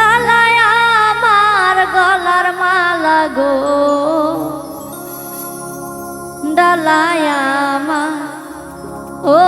জ্বালায় আমার গলার মালা গো। ডালায় আমার ও